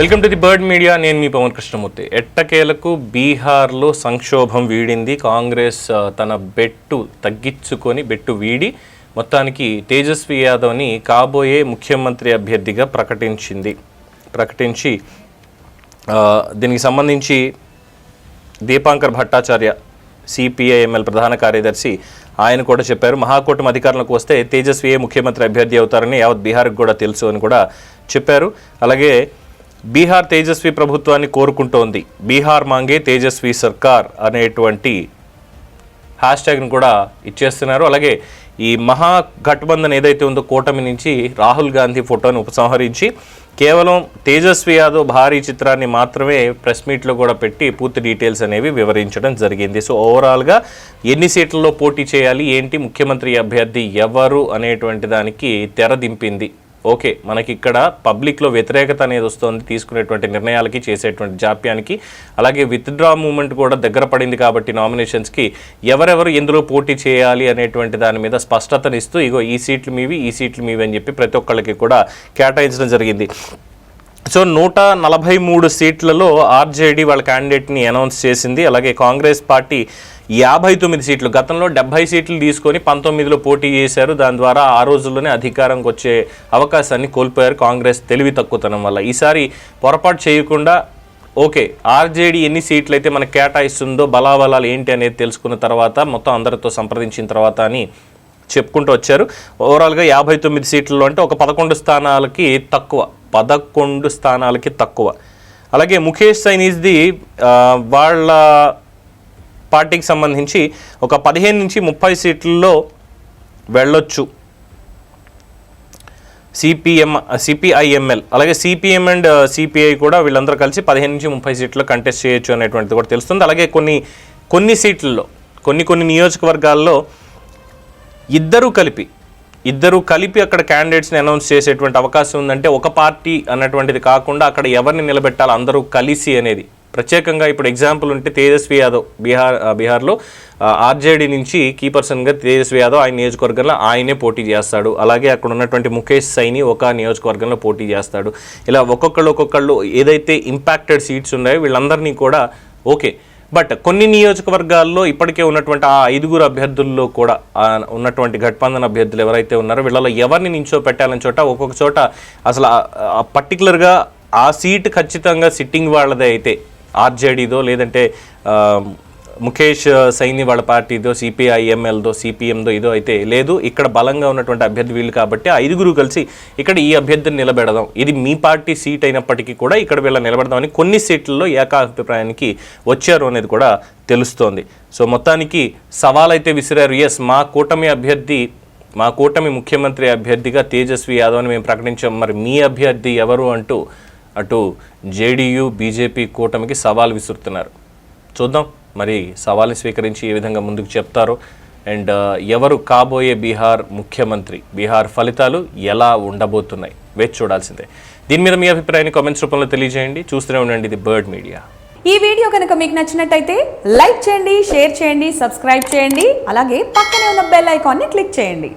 Welcome to the Bird Media. నేను మీ పవన్ కృష్ణమూర్తి. ఎట్టకేలకు బీహార్లో సంక్షోభం వీడింది. కాంగ్రెస్ తన బెట్టు తగ్గించుకొని బెట్టు వీడి మొత్తానికి తేజస్వి యాదవ్ని కాబోయే ముఖ్యమంత్రి అభ్యర్థిగా ప్రకటించింది. ప్రకటించి దీనికి సంబంధించి దీపాంకర్ భట్టాచార్య సిపిఐఎంఎల్ ప్రధాన కార్యదర్శి ఆయన కూడా చెప్పారు. మహాకూటమి అధికారంలోకి వస్తే తేజస్వియే ముఖ్యమంత్రి అభ్యర్థి అవుతారని యావత్ బీహార్కి కూడా తెలుసు అని కూడా చెప్పారు. అలాగే బీహార్ తేజస్వి ప్రభుత్వాన్ని కోరుకుంటోంది. బీహార్ మాంగే తేజస్వి సర్కార్ అనేటువంటి హ్యాష్ ట్యాగ్ను కూడా ఇచ్చేస్తున్నారు. అలాగే ఈ మహాగఠబంధన్ ఏదైతే ఉందో కూటమి నుంచి రాహుల్ గాంధీ ఫోటోని ఉపసంహరించి కేవలం తేజస్వి యాదవ్ భారీ చిత్రాన్ని మాత్రమే ప్రెస్ మీట్లో కూడా పెట్టి పూర్తి డీటెయిల్స్ అనేవి వివరించడం జరిగింది. సో ఓవరాల్గా ఎన్ని సీట్లలో పోటీ చేయాలి ఏంటి ముఖ్యమంత్రి అభ్యర్థి ఎవరు అనేటువంటి దానికి తెర దింపింది ఓకే మనకి ఇక్కడ పబ్లిక్లో వ్యతిరేకత అనేది వస్తుంది తీసుకునేటువంటి నిర్ణయాలకి చేసేటువంటి జాప్యానికి. అలాగే విత్డ్రా మూమెంట్ కూడా దగ్గర పడింది కాబట్టి నామినేషన్స్కి ఎవరెవరు ఎందులో పోటీ చేయాలి అనేటువంటి దాని మీద స్పష్టతనిస్తూ ఇగో ఈ సీట్లు మీవి ఈ సీట్లు మీవి అని చెప్పి ప్రతి ఒక్కళ్ళకి కూడా కేటాయించడం జరిగింది. సో నూట నలభై మూడు సీట్లలో ఆర్జేడీ వాళ్ళ క్యాండిడేట్ని అనౌన్స్ చేసింది. అలాగే కాంగ్రెస్ పార్టీ యాభై తొమ్మిది సీట్లు గతంలో డెబ్బై సీట్లు తీసుకొని పంతొమ్మిదిలో పోటీ చేశారు. దాని ద్వారా ఆ రోజుల్లోనే అధికారంకి వచ్చే అవకాశాన్ని కోల్పోయారు కాంగ్రెస్ తెలివి తక్కువతనం వల్ల. ఈసారి పొరపాటు చేయకుండా ఓకే ఆర్జేడీ ఎన్ని సీట్లు అయితే మనకు కేటాయిస్తుందో బలాబలాలు ఏంటి అనేది తెలుసుకున్న తర్వాత మొత్తం అందరితో సంప్రదించిన తర్వాత అని చెప్పుకుంటూ వచ్చారు. ఓవరాల్గా యాభై తొమ్మిది సీట్లలో అంటే ఒక పదకొండు స్థానాలకి తక్కువ పదకొండు స్థానాలకి తక్కువ. అలాగే ముఖేష్ సైనీస్ది వాళ్ళ పార్టీకి సంబంధించి ఒక పదిహేను నుంచి ముప్పై సీట్లలో వెళ్ళొచ్చు. సిపిఎం సిపిఐఎంఎల్ అలాగే సిపిఎం అండ్ సిపిఐ కూడా వీళ్ళందరూ కలిసి పదిహేను నుంచి ముప్పై సీట్లు కంటెస్ట్ చేయొచ్చు అనేటువంటిది కూడా తెలుస్తుంది. అలాగే కొన్ని కొన్ని సీట్లలో కొన్ని కొన్ని నియోజకవర్గాల్లో ఇద్దరూ కలిపి ఇద్దరు కలిపి అక్కడ క్యాండిడేట్స్ని అనౌన్స్ చేసేటువంటి అవకాశం ఉందంటే ఒక పార్టీ అన్నటువంటిది కాకుండా అక్కడ ఎవరిని నిలబెట్టాలి అందరూ కలిసి అనేది. ప్రత్యేకంగా ఇప్పుడు ఎగ్జాంపుల్ ఉంటే తేజస్వి యాదవ్ బీహార్ బీహార్లో ఆర్జేడీ నుంచి కీ పర్సన్గా తేజస్వి యాదవ్ ఆయన నియోజకవర్గంలో ఆయనే పోటీ చేస్తాడు. అలాగే అక్కడ ఉన్నటువంటి ముఖేష్ సైని ఒక నియోజకవర్గంలో పోటీ చేస్తాడు. ఇలా ఒక్కొక్కళ్ళు ఒక్కొక్కళ్ళు ఏదైతే ఇంపాక్టెడ్ సీట్స్ ఉన్నాయో వీళ్ళందరినీ కూడా ఓకే బట్ కొన్ని నియోజకవర్గాల్లో ఇప్పటికే ఉన్నటువంటి ఆ ఐదుగురు అభ్యర్థుల్లో కూడా ఉన్నటువంటి ఘట్బంధన్ అభ్యర్థులు ఎవరైతే ఉన్నారో వీళ్ళలో ఎవరిని నించో పెట్టాలని చోట ఒక్కొక్క చోట అసలు పర్టికులర్గా ఆ సీట్ ఖచ్చితంగా సిట్టింగ్ వాళ్ళదే అయితే. ఆర్జేడీదో లేదంటే ముఖేష్ సైని వాళ్ళ పార్టీదో సిపిఐఎంఎల్దో సిపిఎందో ఇదో అయితే లేదు. ఇక్కడ బలంగా ఉన్నటువంటి అభ్యర్థి వీళ్ళు కాబట్టి ఐదుగురు కలిసి ఇక్కడ ఈ అభ్యర్థిని నిలబెడదాం. ఇది మీ పార్టీ సీట్ అయినప్పటికీ కూడా ఇక్కడ వీళ్ళ నిలబెడదామని కొన్ని సీట్లలో ఏకాభిప్రాయానికి వచ్చారు అనేది కూడా తెలుస్తోంది. సో మొత్తానికి సవాల్ అయితే విసిరారు. ఎస్ మా కూటమి అభ్యర్థి మా కూటమి ముఖ్యమంత్రి అభ్యర్థిగా తేజస్వి యాదవ్ని మేము ప్రకటించాం. మరి మీ అభ్యర్థి ఎవరు అంటూ అటు జేడీయూ బీజేపీ కూటమికి సవాల్ విసురుతున్నారు. చూద్దాం. మరి సవాల్ని స్వీకరించి ఏ విధంగా ముందుకు చెప్తారో. అండ్ ఎవరు కాబోయే బీహార్ ముఖ్యమంత్రి? బీహార్ ఫలితాలు ఎలా ఉండబోతున్నాయి? వేచి చూడాల్సిందే. దీని మీద మీ అభిప్రాయాన్ని కామెంట్స్ రూపంలో తెలియజేయండి. చూస్తూనే ఉండండి ఇది బర్డ్ మీడియా. ఈ వీడియో కనుక మీకు నచ్చినట్టయితే లైక్ చేయండి షేర్ చేయండి సబ్స్క్రైబ్ చేయండి. అలాగే పక్కనే ఉన్న బెల్ ఐకాన్ని క్లిక్ చేయండి.